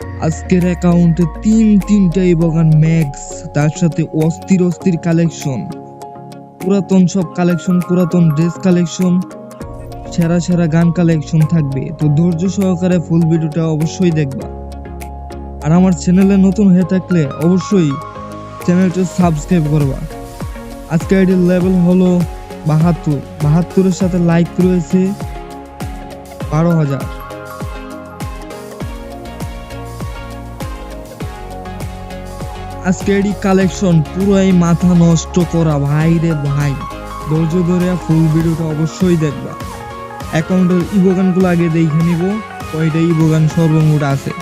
আজকের অ্যাকাউন্টে তিন তিনটা ইবগান ম্যাক্স তার সাথে অস্থির অস্থির কালেকশন পুরাতন সব কালেকশন পুরাতন ড্রেস কালেকশন সেরা সেরা গান কালেকশন থাকবে। তো ধৈর্য সহকারে ফুল ভিডিওটা অবশ্যই দেখবা। আর আমার চ্যানেলে নতুন হয়ে থাকলে অবশ্যই চ্যানেলটা সাবস্ক্রাইব করবা। আজকে আইডির লেভেল হলো বাহাত্তর। বাহাত্তরের সাথে লাইক রয়েছে বারো হাজার। আজকে কালেকশন পুরাই মাথা নষ্ট করা ভাই রে ভাই। ধৈর্য ধরে ফুল ভিডিওটা অবশ্যই দেখবা। অ্যাকাউন্টের ইবোগানগুলো আগে দেখে নিব, কয়টা ইবোগান সর্বমোট আছে।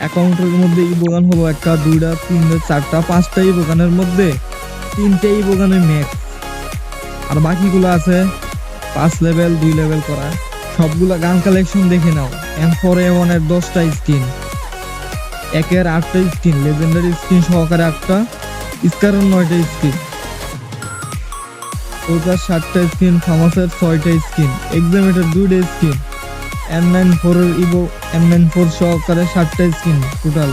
অ্যাকাউন্টের মধ্যে ইবোগান হলো একটা, দুইটা, তিনটা, চারটা, পাঁচটা ইবোগানের মধ্যে তিনটে ইবোগানের ম্যাক্স আর বাকিগুলো আছে পাঁচ লেভেল দুই লেভেল করা। সবগুলা গান কালেকশন দেখে নাও। এম ফোর এ ওয়ানের দশটা স্কিন একের আটটা স্কিন লেজেন্ডারি স্কিন সহকারে আটটা, স্কারের নয়টা স্কিন ওটার সাতটা স্কিন ফামাসের ছয়টা স্কিন এক্সামেটার দুইটা স্কিন এম নাইন ফোরের ইভো এম নাইন ফোর সহকারে সাতটা স্কিন টোটাল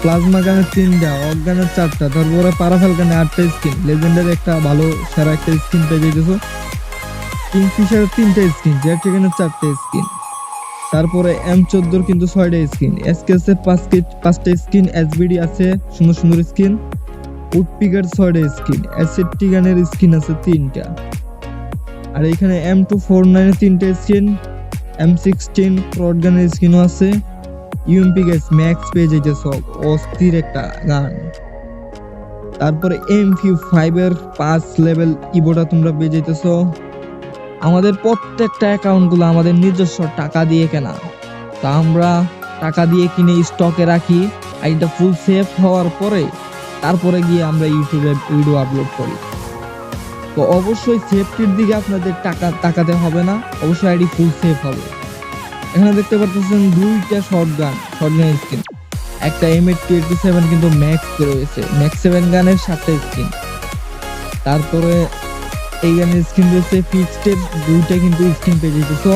প্লাজমা গানের তিনটা অজ্ঞানের চারটা, তারপরে পারাফাল গানে আটটা স্কিন লেজেন্ডারি একটা ভালো, সেরা একটা স্কিন পেয়ে যেতেছো কিংফিশারের তিনটা স্কিন জেট চিকেনের চারটে স্কিন তারপরে এম চোদ্দোর কিন্তু ছয়টা স্কিন এসকেএস এর পাঁচ কে- পাঁচটা স্কিন এসবিডি আছে সুন্দর সুন্দর স্কিন উডপিকার ছয়টা স্কিন অ্যাসিড টিগানের স্কিন আছে তিনটা। আর এখানে এম টু ফোর নাইনের তিনটা স্কিন এম সিক্সটিন গানের স্কিনও আছে। ইউএমপি গ্যাস ম্যাক্স পেয়ে যেতে সব, অস্থির একটা গান। তারপরে এম ফিউ ফাইভের পাঁচ লেভেল ইবোটা তোমরা পেয়ে যেতেছো আমাদের প্রত্যেকটা অ্যাকাউন্টগুলো আমাদের নিজস্ব টাকা দিয়ে কেনা। তা আমরা টাকা দিয়ে কিনে স্টকে রাখি, আর এটা ফুল সেফ হওয়ার পরে তারপরে গিয়ে আমরা ইউটিউবে ভিডিও আপলোড করি। তো অবশ্যই সেফটির দিকে আপনাদের টাকা, তাকাতে হবে না, অবশ্যই আইডি ফুল সেফ হবে। এখানে দেখতে পাচ্ছেন দুইটা short gun short gun skin একটা এম এইট টোয়েন্টি সেভেন কিন্তু ম্যাক্স রয়েছে ম্যাক্স সেভেন গানের সাতটা স্কিন তারপরে এই গানের স্কিন রয়েছে ফিক্সড দুইটা কিন্তু স্কিন পেয়ে যেতেছো।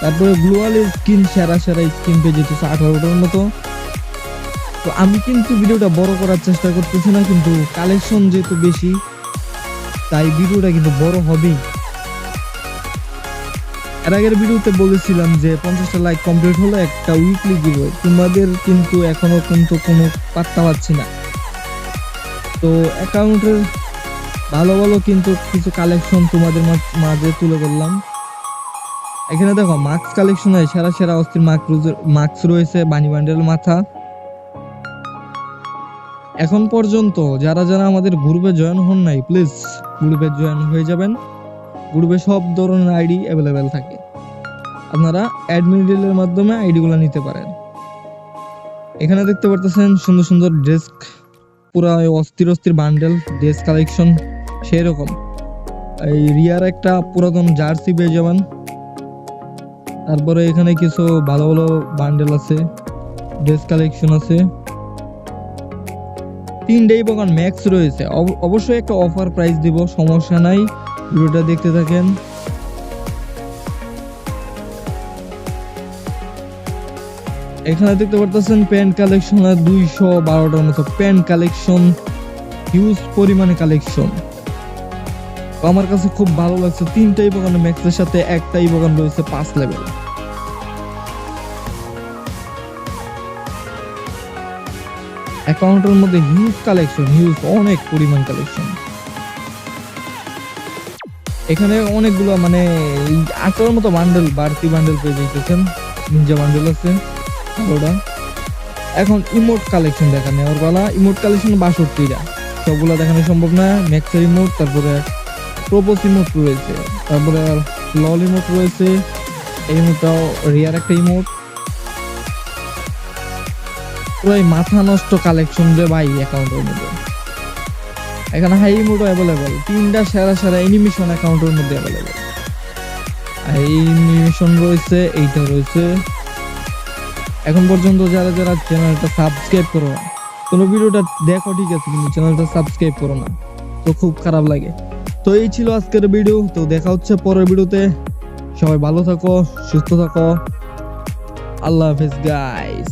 তারপরে গ্লোয়াল স্কিন সেরা সেরা স্কিন পেয়ে যেতেছো আঠারোটার মতো। তো আমি কিন্তু ভিডিওটা বড় করার চেষ্টা করতেছি না, কিন্তু কালেকশন যেহেতু বেশি, তাই ভিডিওটা কিন্তু বড় হবেই। এর আগের ভিডিওতে বলেছিলাম যে পঞ্চাশটা লাইক কমপ্লিট হলে একটা উইকলি দিব তোমাদের কিন্তু এখনও কিন্তু কোনো পাত্তা পাচ্ছি না। তো অ্যাকাউন্টের ভালো ভালো কিন্তু কিছু কালেকশন তোমাদের মাঝে তুলে ধরলাম। এখানে দেখো মাস্ক কালেকশন সেরা সেরা অস্থির মাস্ক রয়েছে বানি বান্ডেল মাথা। এখন পর্যন্ত যারা যারা আমাদের গ্রুপে জয়েন হন নাই প্লিজ গ্রুপে জয়েন হয়ে যাবেন। গ্রুপে সব ধরনের আইডি অ্যাভেলেবেল থাকে। আপনারা অ্যাডমিন ডিলের মাধ্যমে আইডিগুলো নিতে পারেন। এখানে দেখতে পারতেছেন সুন্দর সুন্দর ডেস্ক পুরা অস্থির অস্থির বান্ডেল ড্রেস কালেকশন সেই রকম এই রিয়ার একটা পুরাতন জার্সি পেয়ে যাবেন। তারপরে এখানে কিছু ভালো ভালো বান্ডেল আছে ড্রেস কালেকশন আছে। তিনটেই বগান ম্যাক্স রয়েছে। অব- অবশ্যই একটা অফার প্রাইস দিব, সমস্যা নাই। ভিডিওটা দেখতে থাকেন। এখানে দেখতে পারতেছেন প্যান্ট কালেকশন দুইশো বারোটার মতো প্যান্ট কালেকশন হিউজ পরিমাণে কালেকশন আমার কাছে খুব ভালো লাগছে। তিনটাই বাগান ম্যাক্সের সাথে একটাই বাগান রয়েছে পাঁচ লেভেল অ্যাকাউন্টের মধ্যে হিউজ কালেকশন হিউজ অনেক পরিমাণ কালেকশন এখানে অনেকগুলো মানে আটটার মতো বান্ডেল বাড়তি বান্ডেল পেয়ে যেতেছেন নিনজা বান্ডেল আছে ওটা এখন ইমোট কালেকশন দেখা নেওয়ার বেলা ইমোট কালেকশন বাষট্টিটা। সবগুলো দেখানো সম্ভব না। ম্যাক্সের ইমোট তারপরে প্রোপোস ইমোট রয়েছে। তারপরে আর লল ইমোট রয়েছে। এই ইমোটটাও রিয়ার একটা ইমোট পুরাই মাথা নষ্ট কালেকশন রে ভাই অ্যাকাউন্টের মধ্যে। এখানে হাই ইমোটও অ্যাভেলেবল তিনটা সেরা সেরা অ্যানিমেশন অ্যাকাউন্টের মধ্যে অ্যাভেলেবল অ্যানিমেশন রয়েছে, এইটা রয়েছে। এখন পর্যন্ত যারা যারা চ্যানেলটা সাবস্ক্রাইব করো না, কোনো ভিডিওটা দেখো ঠিক আছে, কিন্তু চ্যানেলটা সাবস্ক্রাইব করো না। তো খুব খারাপ লাগে। তো এই ছিল আজকের ভিডিও তো দেখা হচ্ছে পরের ভিডিওতে সবাই ভালো থাকো, সুস্থ থাকো। আল্লাহ হাফেজ গাইস